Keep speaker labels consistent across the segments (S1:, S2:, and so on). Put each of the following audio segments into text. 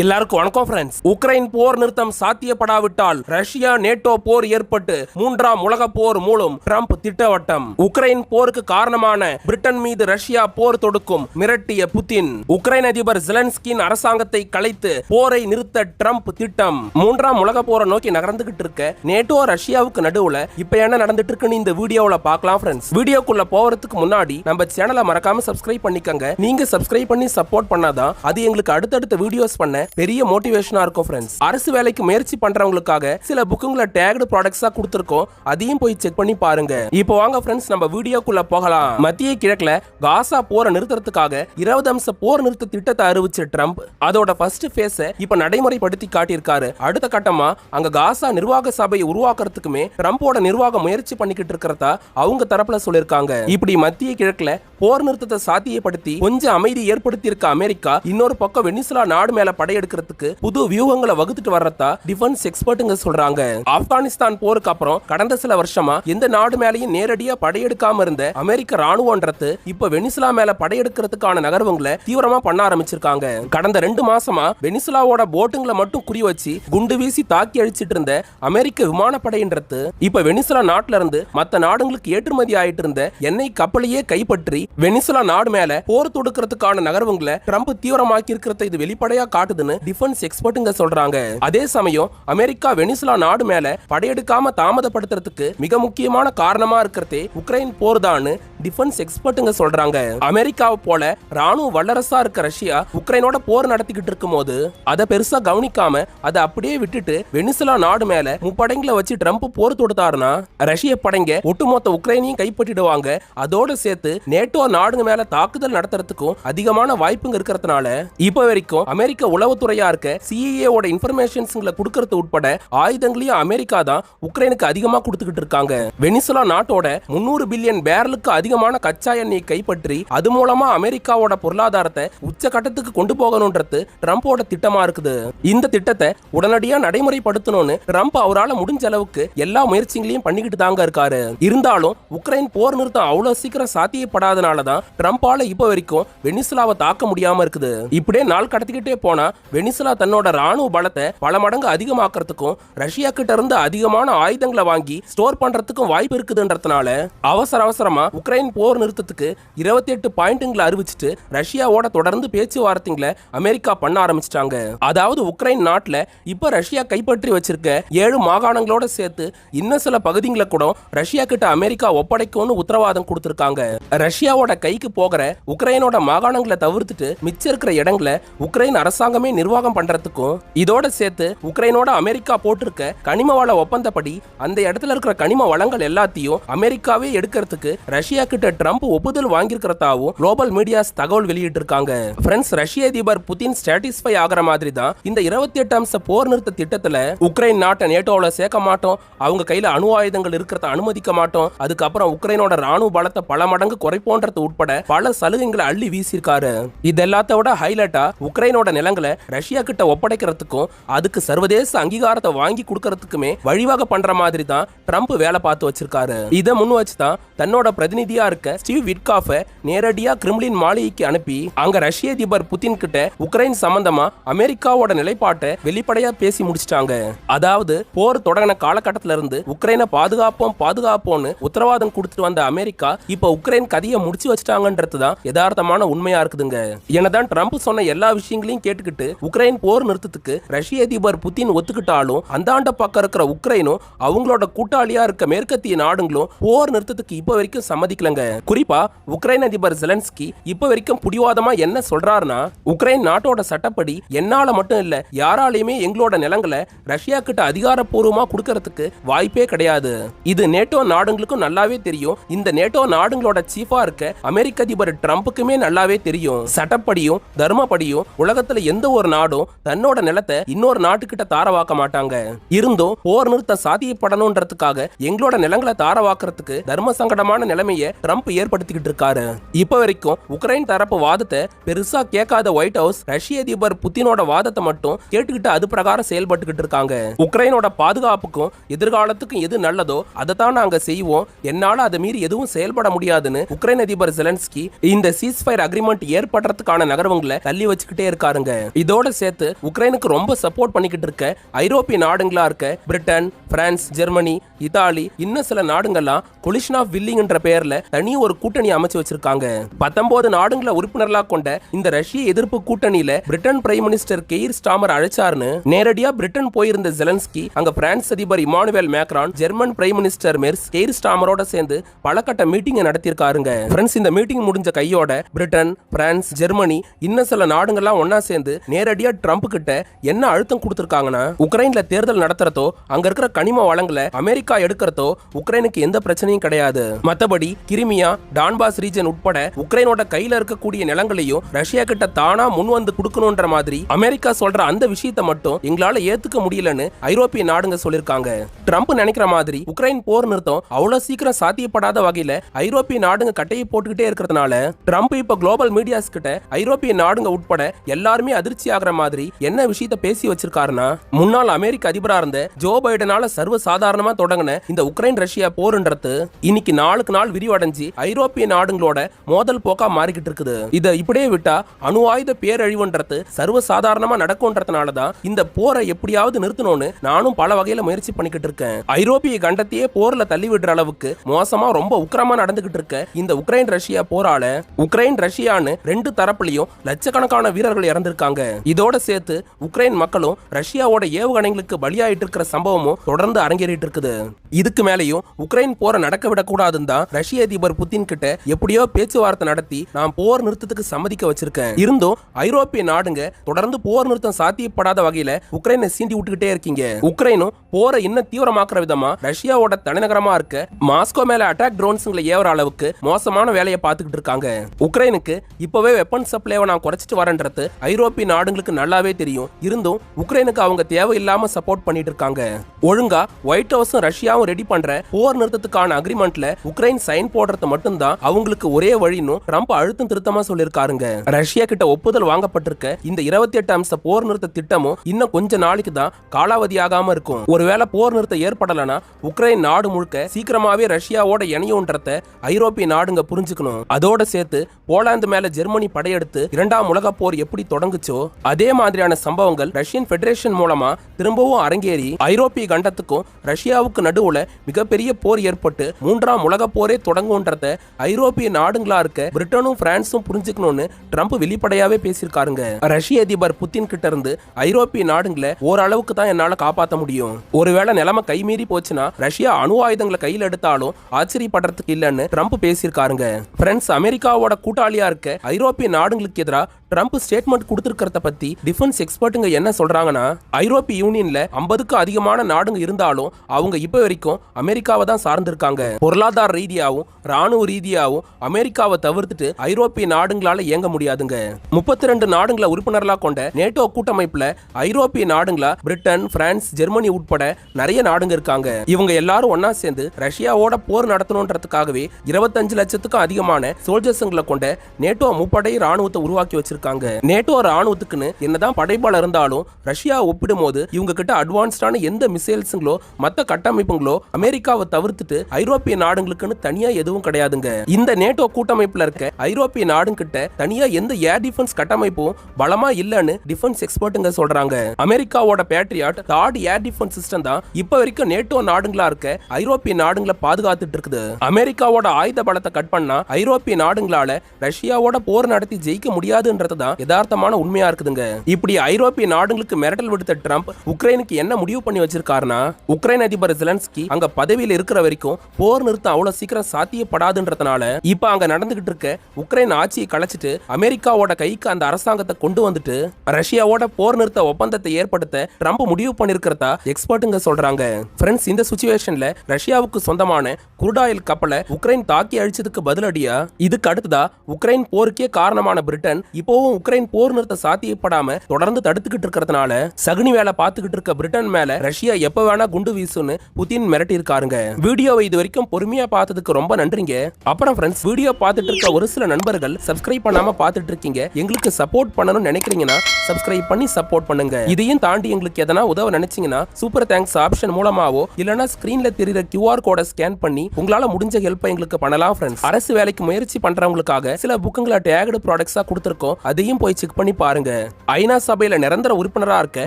S1: எல்லாருக்கும் வணக்கம் friends Ukraine போர் நிறுத்தம் சாத்தியப்படாவிட்டால் ரஷ்யா நேட்டோ போர் ஏற்பட்டு மூன்றாம் உலக போர் மூலம் ட்ரம்ப் திட்டவட்டம். உக்ரைன் போருக்கு காரணமான பிரிட்டன் மீது ரஷ்யா போர் தொடுக்கும் மிரட்டிய புதின். உக்ரைன் அதிபர் ஜெலன்ஸ்கின் அரசாங்கத்தை கலைத்து போரை நிறுத்த ட்ரம்ப் திட்டம். மூன்றாம் உலக போரை நோக்கி நகர்ந்துகிட்டு இருக்க நேட்டோ ரஷ்யாவுக்கு நடுவுல இப்ப என்ன நடந்துட்டு இருக்குன்னு இந்த வீடியோவில் பார்க்கலாம் ஃப்ரெண்ட்ஸ் வீடியோக்குள்ள போறதுக்கு முன்னாடி நம்ம சேனலை மறக்காம சப்ஸ்கிரைப் பண்ணிக்கங்க. நீங்க சப்ஸ்கிரைப் பண்ணி சப்போர்ட் பண்ணாதான் அது எங்களுக்கு அடுத்தடுத்த வீடியோஸ் பண்ண பெரிய மோட்டிவேஷனா இருக்கும் ஃப்ரெண்ட்ஸ் அரசு வேலைக்கு முயற்சி பண்றவங்களுக்காக சில புக்குங்களை டேக்டு ப்ராடக்ட்ஸா கொடுத்துருக்கோம். அதையும் போய் செக் பண்ணி பாருங்க. இப்போ வாங்க ஃப்ரெண்ட்ஸ் நம்ம வீடியோக்குள்ள போகலாம். மத்திய கிழக்குல காசா போரை நிறுத்துறதுக்காக இருபது அம்ச போர் நிறுத்த திட்டத்தை அறிவிச்ச ட்ரம்ப். அதோட ஃபர்ஸ்ட் ஃபேஸ இப்ப நடைமுறைப்படுத்தி காட்டியிருக்காரு. அடுத்த கட்டமா அங்க காசா நிர்வாக சபையை உருவாக்குறதுக்குமே ட்ரம்போட நிர்வாகம் முயற்சி பண்ணிக்கிட்டு இருக்கிறதா அவங்க தரப்புல சொல்லிருக்காங்க இப்படி மத்திய கிழக்குல போர் நிறுத்தத்தை சாத்தியப்படுத்தி கொஞ்சம் அமைதி ஏற்படுத்தி இருக்க அமெரிக்கா இன்னொரு பக்கம் வெனிசுலா நாடு மேல படையெடுக்கிறதுக்கு புது வியூகங்களை வகுத்துட்டு வர்றதா டிஃபென்ஸ் எக்ஸ்பர்ட்டுங்க சொல்றாங்க. ஆப்கானிஸ்தான் போருக்கு அப்புறம் கடந்த சில வருஷமா எந்த நாடு மேலயும் நேரடியா படையெடுக்காம இருந்த அமெரிக்க ராணுவன்றது இப்ப வெனிசுலா மேல படையெடுக்கிறதுக்கான நகர்வுங்களை தீவிரமா பண்ண ஆரம்பிச்சிருக்காங்க. கடந்த ரெண்டு மாசமா வெனிசுலாவோட போட்டுங்களை மட்டும் குறி வச்சு குண்டு வீசி தாக்கி அழிச்சிட்டு இருந்த அமெரிக்க விமானப்படைன்றது இப்ப வெனிசுலா நாட்டுல இருந்து மத்த நாடுகளுக்கு ஏற்றுமதி ஆயிட்டு இருந்த எண்ணெய் கப்பலையே கைப்பற்றி வெனிசுலா நாடு மேல போர் தொடுக்கிறதுக்கான நகர்வுங்களை ட்ரம்ப் தீவிரமாக்கி இருக்கிறத இது வெளிப்படையா காட்டுதுன்னு டிஃபென்ஸ் எக்ஸ்பர்ட்டுங்க சொல்றாங்க. அதே சமயம் அமெரிக்கா வெனிசுலா நாடு மேல படையெடுக்காம தாமதப்படுத்துறதுக்கு மிக முக்கியமான காரணமா இருக்கிறதே உக்ரைன் போர் தான் டிஃபென்ஸ் எக்ஸ்பர்ட்டுங்க சொல்றாங்க. அமெரிக்காவை போல ராணுவ வல்லரசா இருக்க ரஷ்யா உக்ரைனோட போர் நடத்திக்கிட்டு இருக்கும் போது அதை பெருசா கவனிக்காம அதை அப்படியே விட்டுட்டு வெனிசுலா நாடு மேல முப்படைங்களை வச்சு ட்ரம்ப் போர் தொடுத்தாருன்னா ரஷ்ய படைங்க ஒட்டுமொத்த உக்ரைனையும் கைப்பற்றிடுவாங்க. அதோட சேர்த்து நேட்டோ நாடுங்க மேல தாக்குதல் நடத்துறதுக்கும் அதிகமான வாய்ப்புங்க இருக்கிறதுனால இப்ப வரைக்கும் அமெரிக்க உளவுத்துறையா இருக்க சிஏஏ ஓட இன்ஃபர்மேஷன்ஸ்களை கொடுக்கறது உட்பட ஆயுதங்களையும் அமெரிக்கா தான் உக்ரைனுக்கு அதிகமா கொடுத்துக்கிட்டு இருக்காங்க. வெனிசுலா நாட்டோட முன்னூறு பில்லியன் பேரலுக்கு அதிகமான கச்சா எண்ணெயை கைப்பற்றி அது மூலமா அமெரிக்காவோட பொருளாதாரத்தை உச்சகட்டத்துக்கு கொண்டு போகணும்ன்றது ட்ரம்போட திட்டமா இருக்குது. இந்த திட்டத்தை உடனடியா நடைமுறைப்படுத்தணும்னு ட்ரம்ப் அவரால் முடிஞ்ச அளவுக்கு எல்லா முயற்சிகளையும் பண்ணிக்கிட்டு தாங்க இருக்காரு. இருந்தாலும் உக்ரைன் போர் நிறுத்தம் அவ்வளவு சீக்கிரம் சாத்தியப்படாதனால தான் ட்ரம்பால இப்ப வரைக்கும் வெனிசுலாவை தாக்க முடியாம இருக்குது. இப்படியே நாள் கடத்திக்கிட்டே போனா வெனிசுலா தன்னோட ராணுவ பலத்தை பல மடங்கு அதிகமாக்குறதுக்கும் ரஷ்யா கிட்ட இருந்து அதிகமான ஆயுதங்களை வாங்கி ஸ்டோர் பண்றதுக்கும் வாய்ப்பு இருக்குதுன்றதுனால அவசர அவசரமா உக்ரைன் போர் நிறுத்தத்துக்கு இருபத்தி எட்டு பாயிண்ட்டுங்களை அறிவிச்சிட்டு ரஷ்யாவோட தொடர்ந்து பேச்சுவார்த்தைங்களை அமெரிக்கா பண்ண ஆரம்பிச்சிட்டாங்க. அதாவது உக்ரைன் நாட்டில் இப்போ ரஷ்யா கைப்பற்றி வச்சிருக்க ஏழு மாகாணங்களோட சேர்த்து இன்னும் சில பகுதிகளை கூட ரஷ்யா கிட்ட அமெரிக்கா ஒப்படைக்கும்னு உத்தரவாதம் கொடுத்துருக்காங்க. ரஷ்யாவோட கைக்கு போகிற உக்ரைனோட மாகாணங்களை தவிர்த்துட்டு மிச்சம் இருக்கிற இடங்களை உக்ரைன் அரசாங்கமே நிர்வாகம் பண்றதுக்கும் இதோட சேர்த்து உக்ரைனோட அமெரிக்கா போட்டிருக்க கனிம வள ஒப்பந்தப்படி அந்த இடத்துல இருக்கிற கனிம வளங்கள் எல்லாத்தையும் அமெரிக்காவே எடுக்கிறதுக்கு ரஷ்யா கிட்ட ட்ரம்ப் ஒப்புதல் வாங்கியிருக்கிறதாவும் குளோபல் மீடியாஸ் தகவல் வெளியிட்டு இருக்காங்க ஃப்ரெண்ட்ஸ் ரஷ்ய அதிபர் புதின் சாட்டிஸ்ஃபை ஆகிற மாதிரி தான் இந்த இருபத்தி எட்டு அம்ச போர் நிறுத்த திட்டத்துல உக்ரைன் நாட்டை நேட்டோவில் சேர்க்க மாட்டோம். அவங்க கையில அணு ஆயுதங்கள் இருக்கிறத அனுமதிக்க மாட்டோம். அதுக்கப்புறம் உக்ரைனோட ராணுவ பலத்தை பல மடங்கு குறைப்போன்றது உட்பட பல சலுகைகளை அள்ளி வீசியிருக்காரு. இது எல்லாத்த விட ஹைலைட்டா உக்ரைனோட நிலங்களை ரஷ்யா கிட்ட ஒப்படைக்கிறதுக்கும் அதுக்கு சர்வதேச அங்கீகாரத்தை வாங்கி கொடுக்கறதுக்குமே வழிவாக பண்ற மாதிரி தான் ட்ரம்ப் வேலை பார்த்து வச்சிருக்காரு. இதை முன் வச்சு தான் தன்னோட பிரதிநிதியா இருக்க ஸ்டீவ் விட்காஃப நேரடியா கிரிம்லின் மாளிகைக்கு அனுப்பி அங்க ரஷ்ய அதிபர் புதின் கிட்ட உக்ரைன் சம்பந்தமா அமெரிக்காவோட நிலைப்பாட்டை வெளிப்படையா பேசி முடிச்சிட்டாங்க. அதாவது போர் தொடங்கின காலகட்டத்தில இருந்து உக்ரைனை பாதுகாப்போம் பாதுகாப்போம்னு உத்தரவாதம் கொடுத்துட்டு வந்த அமெரிக்கா இப்ப உக்ரைன் கதையை முடிச்சு வச்சிட்டாங்கன்றது தான் யதார்த்தமான உண்மையா இருக்குதுங்க. என்னதான் ட்ரம்ப் சொன்ன எல்லா விஷயங்களையும் கேட்டுக்கிட்டு உக்ரைன் போர் நிறுத்தத்துக்கு ரஷ்ய அதிபர் புதின் ஒத்துக்கிட்டாலும் அந்தாண்ட பக்கம் இருக்கிற உக்ரைனும் அவங்களோட கூட்டாளியா இருக்க மேற்கத்திய நாடுகளும் போர் நிறுத்தத்துக்கு இப்ப வரைக்கும் சம்மதிக்கல இல்லைங்க குறிப்பா உக்ரைன் அதிபர் ஜெலன்ஸ்கி இப்ப வரைக்கும் புடிவாதமா என்ன சொல்றாருன்னா உக்ரைன் நாட்டோட சட்டப்படி என்னால மட்டும் இல்ல யாராலையுமே எங்களோட நிலங்களை ரஷ்யா கிட்ட அதிகாரப்பூர்வமா கொடுக்கறதுக்கு வாய்ப்பே கிடையாது. இது நேட்டோ நாடுங்களுக்கும் நல்லாவே தெரியும். இந்த நேட்டோ நாடுங்களோட சீஃபா இருக்க அமெரிக்க அதிபர் ட்ரம்ப்புக்குமே நல்லாவே தெரியும். சட்டப்படியும் தர்மப்படியும் உலகத்துல எந்த ஒரு நாடும் தன்னோட நிலத்தை இன்னொரு நாட்டுக்கிட்ட தாரவாக்க மாட்டாங்க. இருந்தும் போர் நிறுத்தம் சாத்தியப்படணும்ன்றதுக்காக எங்களோட நிலங்களை தாரவாக்குறதுக்கு தர்ம சங்கடமான நிலைமையை ட்ரம்ப் ஏற்படுத்திக்கிட்டு இருக்காரு. இப்ப வரைக்கும் உக்ரைன் தரப்பு வாதத்தை பெருசா கேட்காத ஒயிட் ஹவுஸ் ரஷ்ய அதிபர் புத்தினோட வாதத்தை மட்டும் கேட்டுக்கிட்டு அது பிரகாரம் செயல்பட்டுக்கிட்டு இருக்காங்க. உக்ரைனோட பாதுகாப்புக்கும் எதிர்காலத்துக்கும் எது நல்லதோ அதை தான் நாங்க செய்வோம். என்னால அதை மீறி எதுவும் செயல்பட முடியாதுன்னு உக்ரைன் அதிபர் ஜெலன்ஸ்கி இந்த சீஸ்ஃபயர் அக்ரிமெண்ட் ஏற்படுறதுக்கான நகரவங்களை தள்ளி வச்சுக்கிட்டே இருக்காருங்க. இதோட சேர்த்து உக்ரைனுக்கு ரொம்ப சப்போர்ட் பண்ணிக்கிட்டு இருக்க ஐரோப்பிய நாடுங்களா இருக்க பிரிட்டன் பிரான்ஸ் ஜெர்மனி இத்தாலி இன்னும் சில நாடுங்கள்லாம் கொலிஷன் ஆஃப் வில்லிங்ன்ற பெயர்ல தனி ஒரு கூட்டணி அமைச்சு வச்சிருக்காங்க. பத்தொன்பது நாடுகளை உறுப்பினர்களா கொண்ட இந்த ரஷ்ய எதிர்ப்பு கூட்டணியில Britain prime minister Keir Starmer அழைச்சாருன்னு நேரடியா பிரிட்டன் போயிருந்த ஜெலன்ஸ்கி அங்க பிரான்ஸ் அதிபர் Emmanuel Macron German prime minister Merz Keir ஸ்டாமரோட சேர்ந்து பலகட்ட மீட்டிங்கை மீட்டிங் நடத்தியிருக்காருங்க. ஃப்ரெண்ட்ஸ் இந்த மீட்டிங் முடிஞ்ச கையோட பிரிட்டன் பிரான்ஸ் ஜெர்மனி இன்னும் சில நாடுகள்லாம் ஒன்னா சேர்ந்து நேரடியா ட்ரம்ப் கிட்ட என்ன அழுத்தம் கொடுத்திருக்காங்கன்னா உக்ரைன்ல தேர்தல் நடத்துறதோ அங்க இருக்கிற கனிம வளங்களை அமெரிக்கா எடுக்கிறதோ உக்ரைனுக்கு எந்த பிரச்சனையும் கிடையாது. மத்தபடி கிரிமியா டான்பாஸ் ரீஜன் உட்பட உக்ரைனோட கையில இருக்கக்கூடிய நிலங்களையும் ரஷ்யா கிட்ட தானா முன் வந்து கொடுக்கணும்ன்ற மாதிரி அமெரிக்கா சொல்ற அந்த விஷயத்தை மட்டும் எங்களால ஏத்துக்க முடியலன்னு ஐரோப்பிய நாடுங்க சொல்லிருக்காங்க. ட்ரம்ப் நினைக்கிற மாதிரி உக்ரைன் போர் நிறுத்தம் அவ்வளவு சீக்கிரம் சாத்தியப்படாத வகையில ஐரோப்பிய நாடுங்க கட்டையை போட்டுக்கிட்டே இருக்கிறதுனால ட்ரம்ப் இப்ப குளோபல் மீடியாஸ் கிட்ட ஐரோப்பிய நாடுங்க உட்பட எல்லாருமே அதிர்ச்சி ஆகுற மாதிரி என்ன விஷயத்த பேசி வச்சிருக்காருன்னா முன்னாள் அமெரிக்க அதிபரா இருந்த ஜோ பைடனால சர்வ சாதாரணமா தொடங்கின இந்த உக்ரைன் ரஷ்யா போர்ன்றது இன்னைக்கு நாளுக்கு நாள் விரிவடைஞ்சு ஐரோப்பிய நாடுகளோட மோதல் போக்கா மாறிக்கிட்டு இருக்குது. இதை இப்படியே விட்டா அணு ஆயுத பேரழிவுன்றது சர்வசாதாரணமா நடக்கும்ன்றதுனால தான் இந்த போரை எப்படியாவது நிறுத்தணும்னு நானும் பல வகையில முயற்சி பண்ணிக்கிட்டு இருக்கேன். ஐரோப்பிய கண்டத்தையே போர்ல தள்ளி விடுற அளவுக்கு மோசமா ரொம்ப உக்கிரமா நடந்துகிட்டு இருக்க இந்த உக்ரைன் ரஷ்யா போரால உக்ரைன் ரஷ்யான்னு ரெண்டு தரப்புலையும் லட்சக்கணக்கான வீரர்கள் இறந்திருக்காங்க. இதோட சேர்த்து உக்ரைன் மக்களும் ரஷ்யாவோட ஏவுகணைகளுக்கு பலியாயிட்டு இருக்கிற சம்பவமும் தொடர்ந்து அரங்கேறிட்டு இருக்குது. இதுக்கு மேலேயும் உக்ரைன் போரை நடக்க விடக்கூடாதுன்னு தான் ரஷ்ய அதிபர் புதின் கிட்ட எப்படியோ பேச்சுவார்த்தை நடத்தி நான் போர் நிறுத்தத்துக்கு சம்மதிக்க வச்சிருக்கேன். இருந்தும் ஐரோப்பிய நாடுங்க தொடர்ந்து போர் நிறுத்தம் சாத்தியப்படாத வகையில உக்ரைனை சீண்டி விட்டுக்கிட்டே இருக்கீங்க. உக்ரைனும் போரை இன்னும் தீவிரமாக்குற விதமா ரஷ்யாவோட தலைநகரமா இருக்க மாஸ்கோ மேல அட்டாக் ட்ரோன்ஸ்களை ஏவற அளவுக்கு மோசமான வேலையை பார்த்துக்கிட்டு இருக்காங்க. உக்ரைனுக்கு இப்பவே வெப்பன் சப்ளைவை நான் குறைச்சிட்டு வரேன்றது ஐரோப்பிய நாடுகளுக்கு நல்லாவே தெரியும். இருந்தும் உக்ரைனுக்கு அவங்க தேவையில்லாம சப்போர்ட் பண்ணிட்டு இருக்காங்க. ஒழுங்கா ஒயிட் ஹவுஸும் ரஷ்யாவும் ரெடி பண்ற போர் நிறுத்தத்துக்கான அக்ரிமெண்ட்ல உக்ரைன் சைன் போடுறது மட்டும்தான் அவங்களுக்கு ஒரே வழின்னு ட்ரம்ப் அழுத்தம் திருத்தமா சொல்லியிருக்காருங்க. ரஷ்யா கிட்ட ஒப்புதல் வாங்கப்பட்டிருக்க இந்த இருபத்தி எட்டு அம்ச போர் நிறுத்த திட்டமும் இன்னும் கொஞ்ச நாளைக்கு தான் காலாவதி ஆகாம இருக்கும். ஒருவேளை போர் நிறுத்தம் ஏற்படலனா உக்ரைன் நாடு முழுக்க சீக்கிரமாவே ரஷ்யாவோட இணையும்ன்றத ஐரோப்பிய நாடுங்க புரிஞ்சுக்கணும். அதோட சேர்த்து போலாந்து மேல ஜெர்மனி படையெடுத்து இரண்டாம் உலக போர் எப்படி தொடங்குச்சோ அதே மாதிரியான சம்பவங்கள் ரஷ்யன் பெடரேஷன் மூலமா திரும்பவும் அரங்கேறி ஐரோப்பிய கண்டத்துக்கும் ரஷ்யாவுக்கு நடுவுல மிகப்பெரிய போர் ஏற்பட்டு மூன்றாம் உலக போரே தொடங்கும்ன்றத ஐரோப்பிய நாடுங்களா இருக்க பிரிட்டனும் பிரான்ஸும் புரிஞ்சுக்கணும்னு ட்ரம்ப் வெளிப்படையாவே பேசியிருக்காருங்க. ரஷ்ய அதிபர் புத்தின் கிட்ட இருந்து ஐரோப்பிய நாடுங்களை ஓரளவுக்கு தான் என்னால காப்பாற்ற முடியும். ஒருவேளை நிலைமை கைமீறி போச்சுன்னா ரஷ்யா அணு ஆயுதங்களை கையில் எடுத்தாலும் ஆச்சரியப்படுறதுக்கு இல்லைன்னு ட்ரம்ப் பேசியிருக்காருங்க. ஃப்ரெண்ட்ஸ் அமெரிக்காவோட கூட்டாளியா இருக்க ஐரோப்பிய நாடுகளுக்கு எதிராக ட்ரம்ப் ஸ்டேட்மெண்ட் கொடுத்திருக்கிறத பத்தி டிஃபென்ஸ் எக்ஸ்பர்ட்டுங்க என்ன சொல்றாங்கன்னா ஐரோப்பிய யூனியன்ல ஐம்பதுக்கு அதிகமான நாடுங்க இருந்தாலும் அவங்க இப்ப வரைக்கும் அமெரிக்காவை தான் சார்ந்திருக்காங்க. பொருளாதார ரீதியாவும் ராணுவ ரீதியாகவும் அமெரிக்காவை தவிர்த்துட்டு ஐரோப்பிய நாடுங்களால இயங்க முடியாதுங்க. முப்பத்தி ரெண்டு நாடுங்களை உறுப்பினர்களா கொண்ட நேட்டோ கூட்டமைப்புல ஐரோப்பிய நாடுங்களா பிரிட்டன் பிரான்ஸ் ஜெர்மனி உட்பட நிறைய நாடுங்க இருக்காங்க. இவங்க எல்லாரும் ஒன்னா சேர்ந்து ரஷ்யாவோட போர் நடத்தணுன்றதுக்காகவே இருபத்தஞ்சு லட்சத்துக்கும் அதிகமான சோல்ஜர்ஸுங்களை கொண்ட நேட்டோ முப்படை ராணுவத்தை உருவாக்கி வச்சிருக்காங்க. நேட்டோ ராணுவத்துக்குன்னு என்னதான் படைப்பாளர் இருந்தாலும் ரஷ்யா ஒப்பிடும்போது இவங்க கிட்ட அட்வான்ஸ்டான எந்த மிசைல்ஸுங்களோ மத்த கட்டமைப்புங்களோ அமெரிக்காவை தவிர்த்துட்டு ஐரோப்பிய நாடுகளுக்குன்னு தனியா எதுவும் கிடையாதுங்க. இந்த நேட்டோ கூட்டமைப்புல இருக்க ஐரோப்பிய நாடுங்கிட்ட தனியா எந்த ஏர் டிஃபென்ஸ் கட்டமைப்பும் பலமா இல்லன்னு டிஃபென்ஸ் எக்ஸ்பர்ட்டுங்க சொல்றாங்க. அமெரிக்காவோட பேட்ரியாட் தாட் ஏர் டிஃபென்ஸ் சிஸ்டம் தான் இப்ப வரைக்கும் நேட்டோ நாடுங்களா இருக்க ஐரோப்பிய நாடுங்களை பாதுகாத்துட்டு இருக்குது அமெரிக்காவோட ஆயுத பலத்தை கட் பண்ணா ஐரோப்பிய நாடுங்களால ரஷ்யாவோட போர் நடத்தி ஜெயிக்க முடியாதுன்றது தான் யதார்த்தமான உண்மையா இருக்குதுங்க. இப்படி ஐரோப்பிய நாடுகளுக்கு மிரட்டல் விடுத்த ட்ரம்ப் உக்ரைனுக்கு என்ன முடிவு பண்ணி வச்சிருக்காருன்னா உக்ரைன் அதிபர் ஜெலன்ஸ்கி அங்க பதவியில் இருக்கிற வரைக்கும் போர் நிறுத்தம் அவ்வளவு சீக்கிரம் சாத்தியப்படாதுன்றதுனால இப்ப அங்க நடந்துகிட்டு இருக்க உக்ரைன் ஆட்சியை கலைச்சிட்டு அமெரிக்காவோட கைக்கு அந்த அரசாங்கத்தை கொண்டு வந்துட்டு ரஷ்யாவோட போர் நிறுத்த ஒப்பந்தத்தை ஏற்படுத்த ட்ரம்ப் முடிவு பண்ணிருக்கிறதா எக்ஸ்பர்ட்டுங்க சொல்றாங்க. ஃப்ரெண்ட்ஸ் இந்த சுச்சுவேஷன்ல ரஷ்யாவுக்கு சொந்தமான குருடாயில் கப்பலை உக்ரைன் தாக்கி அழிச்சதுக்கு பதிலடியா? இதுக்கு அடுத்ததா உக்ரைன் போருக்கே காரணமான பிரிட்டன் இப்போவும் உக்ரைன் போர் நிறுத்த சாத்தியப்படாம தொடர்ந்து தடுத்துக்கிட்டு இருக்கிறதுனால சகுனி வேலை பார்த்துக்கிட்டு இருக்க பிரிட்டன் மேல ரஷ்யா எப்ப வேணா குண்டு வீசுன்னு புதின் மிரட்டி இருக்காருங்க வீடியோவை இது வரைக்கும் பொறுமையா பார்த்ததுக்கு ரொம்ப நன்றி. நன்றிங்க அப்புறம் ஃப்ரெண்ட்ஸ் வீடியோ பார்த்துட்டு இருக்க ஒரு சில நண்பர்கள் சப்ஸ்கிரைப் பண்ணாம பார்த்துட்டு இருக்கீங்க. எங்களுக்கு சப்போர்ட் பண்ணணும்னு நினைக்கிறீங்கன்னா சப்ஸ்கிரைப் பண்ணி சப்போர்ட் பண்ணுங்க. இதையும் தாண்டி எங்களுக்கு எதனா உதவ நினைச்சீங்கன்னா சூப்பர் தேங்க்ஸ் ஆப்ஷன் மூலமாவோ இல்லனா ஸ்கிரீன்ல தெரியுற கியூஆர் கோடை ஸ்கேன் பண்ணி உங்களால முடிஞ்ச ஹெல்ப் எங்களுக்கு பண்ணலாம் ஃப்ரெண்ட்ஸ் அரசு வேலைக்கு முயற்சி பண்றவங்களுக்காக சில புக்குங்களை டேகடு ப்ராடக்ட்ஸா கொடுத்துருக்கோம். அதையும் போய் செக் பண்ணி பாருங்க. ஐநா சபையில நிரந்தர உறுப்பினரா இருக்க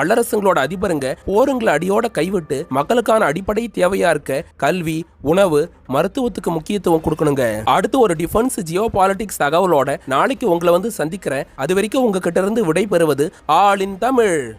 S1: வல்லரசுங்களோட அதிபருங்க போருங்களை அடியோட கைவிட்டு மக்களுக்கான அடிப்படை தேவையா இருக்க கல்வி உணவு மருத்துவத்துக்கு முக்கியத்துவம் கொடுக்கணுங்க. அடுத்து ஒரு டிஃபென்ஸ் ஜியோ பாலிட்டிக்ஸ் தகவலோட நாளைக்கு உங்களை வந்து சந்திக்கிறேன். அது வரைக்கும் உங்ககிட்ட இருந்து விடை பெறுவது ஆளின் தமிழ்.